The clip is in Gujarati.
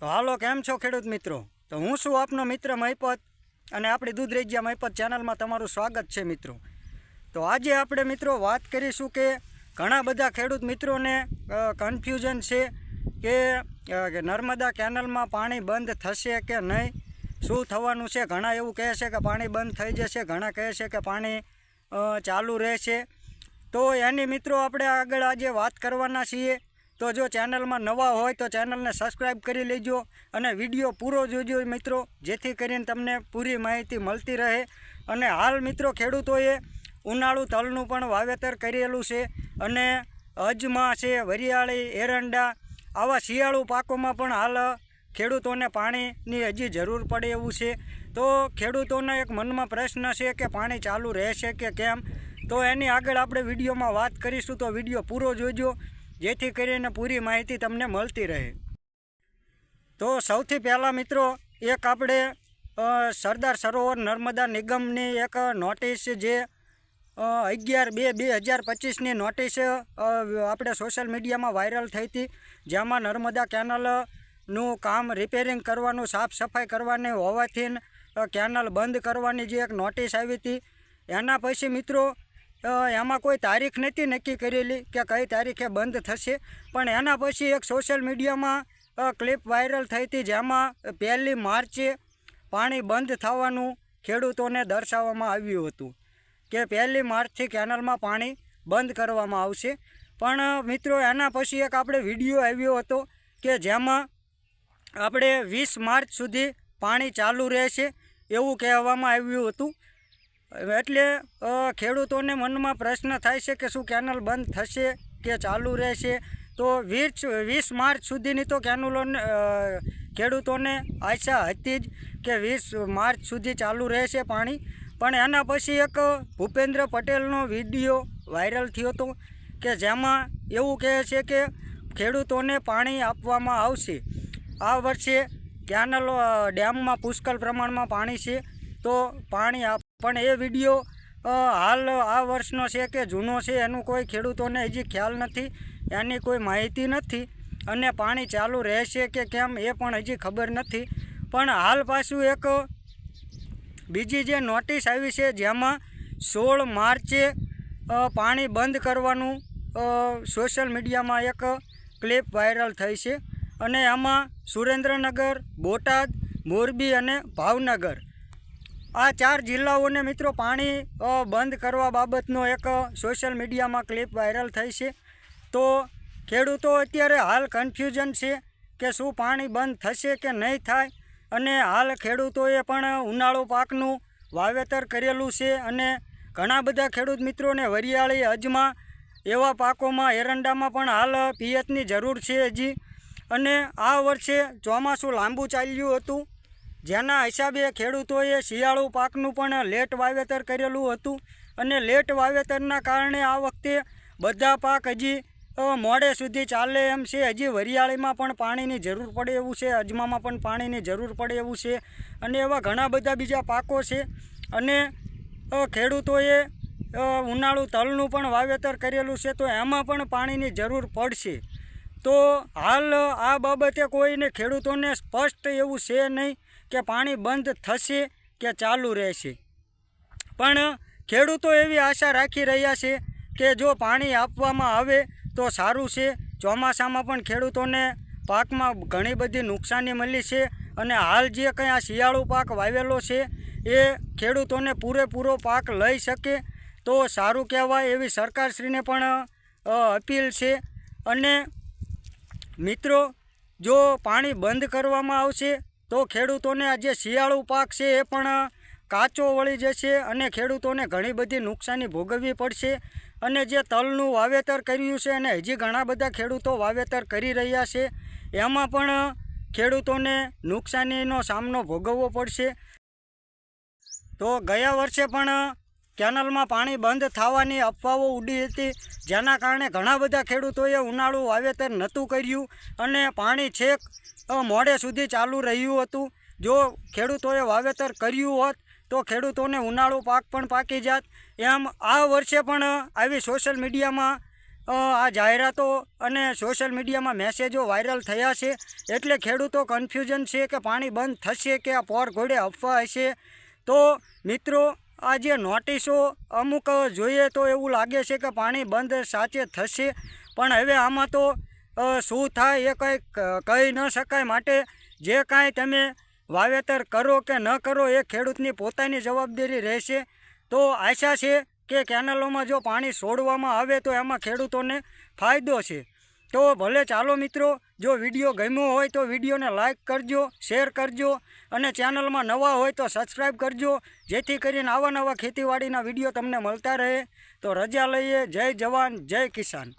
તો હાલો, કેમ છો ખેડૂત મિત્રો? તો હું છું આપનો મિત્ર મહિપત અને આપણી દૂધ રેજિયા મહિપત ચેનલમાં તમારું સ્વાગત છે મિત્રો. તો આજે આપણે મિત્રો વાત કરીશું કે ઘણા બધા ખેડૂત મિત્રોને કન્ફ્યુઝન છે કે નર્મદા કેનલમાં પાણી બંધ થશે કે નહીં? શું થવાનું છે? ઘણા એવું કહે છે કે પાણી બંધ થઈ જશે, ઘણા કહે છે કે પાણી ચાલુ રહેશે. તો એની મિત્રો આપણે આગળ આજે વાત કરવાના છીએ. તો જો ચેનલમાં નવા હોય તો ચેનલને સબસ્ક્રાઈબ કરી લેજો અને વીડિયો પૂરો જોજો મિત્રો, જેથી કરીને તમને પૂરી માહિતી મળતી રહે. અને હાલ મિત્રો ખેડૂતોએ ઉનાળુ તલનું પણ વાવેતર કરેલું છે અને અજમા છે, વરિયાળી, એરંડા, આવા શિયાળુ પાકોમાં પણ હાલ ખેડૂતોને પાણીની હજી જરૂર પડે એવું છે. તો ખેડૂતોનો એક મનમાં પ્રશ્ન છે કે પાણી ચાલુ રહેશે કે કેમ? તો એની આગળ આપણે વિડીયોમાં વાત કરીશું, તો વીડિયો પૂરો જોજો. જેથી કરીને પૂરી માહિતી તમને મળતી રહે. તો સૌથી પહેલાં મિત્રો, એક આપણે સરદાર સરોવર નર્મદા નિગમની એક નોટિસ જે અગિયાર બે બે હજાર પચીસની નોટિસ આપણે સોશિયલ મીડિયામાં વાયરલ થઈ હતી, જેમાં નર્મદા કેનલનું કામ રિપેરિંગ કરવાનું, સાફ સફાઈ કરવાની હોવાથી કેનલ બંધ કરવાની જે એક નોટિસ આવી હતી. એના પછી મિત્રો એમાં કોઈ તારીખ નથી નક્કી કરેલી કે કઈ તારીખે બંધ થશે. પણ એના પછી એક સોશિયલ મીડિયામાં ક્લિપ વાયરલ થઈ હતી જેમાં પહેલી માર્ચે પાણી બંધ થવાનું ખેડૂતોને દર્શાવવામાં આવ્યું હતું કે પહેલી માર્ચથી કેનલમાં પાણી બંધ કરવામાં આવશે. પણ મિત્રો, એના પછી એક આપણે વીડિયો આવ્યો હતો કે જેમાં આપણે વીસ માર્ચ સુધી પાણી ચાલુ રહેશે એવું કહેવામાં આવ્યું હતું. એટલે ખેડૂતોને મનમાં પ્રશ્ન થાય છે કે શું કેનલ બંધ થશે કે ચાલુ રહેશે? તો વીસ વીસ માર્ચ સુધીની તો કેનલોને ખેડૂતોને આશા હતી જ કે વીસ માર્ચ સુધી ચાલુ રહેશે પાણી. પણ એના પછી એક ભૂપેન્દ્ર પટેલનો વીડિયો વાયરલ થયો હતો કે જેમાં એવું કહે છે કે ખેડૂતોને પાણી આપવામાં આવશે. આ વર્ષે કેનલ ડેમમાં પુષ્કળ પ્રમાણમાં પાણી છે. તો પાણી આપ પણ એ વીડિયો હાલ આ વર્ષનો છે કે જૂનો છે, એનું કોઈ ખેડૂતોને હજી ખ્યાલ નથી, એની કોઈ માહિતી નથી, અને પાણી ચાલુ રહેશે કે કેમ એ પણ હજી ખબર નથી. પણ હાલ પાછું એક બીજી જે નોટિસ આવી છે, જેમાં સોળ માર્ચે પાણી બંધ કરવાનું સોશિયલ મીડિયામાં એક ક્લિપ વાયરલ થઈ છે, અને આમાં સુરેન્દ્રનગર, બોટાદ, મોરબી અને ભાવનગર આ ચાર જિલ્લાઓને મિત્રો પાણી બંધ કરવા બાબતનો એક સોશિયલ મીડિયામાં ક્લિપ વાયરલ થઈ છે. તો ખેડૂતો અત્યારે હાલ કન્ફ્યુઝન છે કે શું પાણી બંધ થશે કે નહીં થાય અને હાલ ખેડૂતોએ પણ ઉનાળુ પાકનું વાવેતર કરેલું છે અને ઘણા બધા ખેડૂત મિત્રોને વરિયાળી, અજમા એવા પાકોમાં, એરંડામાં પણ હાલ પિયતની જરૂર છે હજી. અને આ વર્ષે ચોમાસું લાંબુ ચાલ્યું હતું. જેના હિસાબે ખેડૂતોએ શિયાળુ પાકનું પણ લેટ વાવેતર કરેલું હતું અને લેટ વાવેતરના કારણે આ વખતે બધા પાક હજી મોડે સુધી ચાલે એમ છે. હજી વરિયાળીમાં પણ પાણીની જરૂર પડે એવું છે, અજમામાં પણ પાણીની જરૂર પડે એવું છે અને એવા ઘણા બધા બીજા પાકો છે અને ખેડૂતોએ ઉનાળુ તલનું પણ વાવેતર કરેલું છે તો એમાં પણ પાણીની જરૂર પડશે. તો હાલ આ બાબતે કોઈને ખેડૂતોને સ્પષ્ટ એવું છે નહીં કે પાણી બંધ થશે કે ચાલુ રહેશે. પણ ખેડૂતો એવી આશા રાખી રહ્યા છે કે જો પાણી આપવામાં આવે તો સારું છે. ચોમાસામાં પણ ખેડૂતોને પાકમાં ઘણી બધી નુકસાની મળી છે અને હાલ જે કંઈ આ શિયાળુ પાક વાવેલો છે એ ખેડૂતોને પૂરેપૂરો પાક લઈ શકે તો સારું કહેવાય એવી સરકારશ્રીને પણ અપીલ છે. અને મિત્રો, જો પાણી બંધ કરવામાં આવશે તો ખેડૂતોને આ જે શિયાળુ પાક છે એ પણ કાચો વળી જશે અને ખેડૂતોને ઘણી બધી નુકસાની ભોગવવી પડશે. અને જે તલનું વાવેતર કર્યું છે અને હજી ઘણા બધા ખેડૂતો વાવેતર કરી રહ્યા છે, એમાં પણ ખેડૂતોને નુકસાનીનો સામનો ભોગવવો પડશે. તો ગયા વર્ષે પણ કેનલમાં પાણી બંધ થવાની અફવાઓ ઉડી હતી, જેના કારણે ઘણા બધા ખેડૂતોએ ઉનાળુ વાવેતર નહોતું કર્યું અને પાણી છેક મોડે સુધી ચાલુ રહ્યું હતું. જો ખેડૂતોએ વાવેતર કર્યું હોત, તો ખેડૂતોને ઉનાળો પાક પણ પાકી જાત. એમ આ વર્ષે પણ આવી સોશિયલ મીડિયામાં આ જાહેરાતો અને સોશિયલ મીડિયામાં મેસેજો વાયરલ થયા છે. એટલે ખેડૂતો કન્ફ્યુઝન છે કે પાણી બંધ થશે કે આ પોર ઘોડે અફવા હશે. તો મિત્રો, આ જે નોટિસો અમુક જોઈએ તો એવું લાગે છે કે પાણી બંધ સાચે થશે. પણ હવે આમાં તો શું થાય એ કંઈ કહી ન શકાય. માટે જે કાંઈ તમે વાવેતર કરો કે ન કરો એ ખેડૂતની પોતાની જવાબદારી રહેશે. તો આશા છે કે કેનાલોમાં જો પાણી છોડવામાં આવે તો એમાં ખેડૂતોને ફાયદો છે. તો ભલે ચાલો મિત્રો, જો વીડિયો ગમ્યો હોય તો વિડીયોને લાઇક કરજો, શેર કરજો અને ચેનલમાં નવા હોય તો સબસ્ક્રાઈબ કરજો, જેથી કરીને આવા નવા ખેતીવાડીના વીડિયો તમને મળતા રહે. તો રજા લઈએ. જય જવાન, જય કિસાન.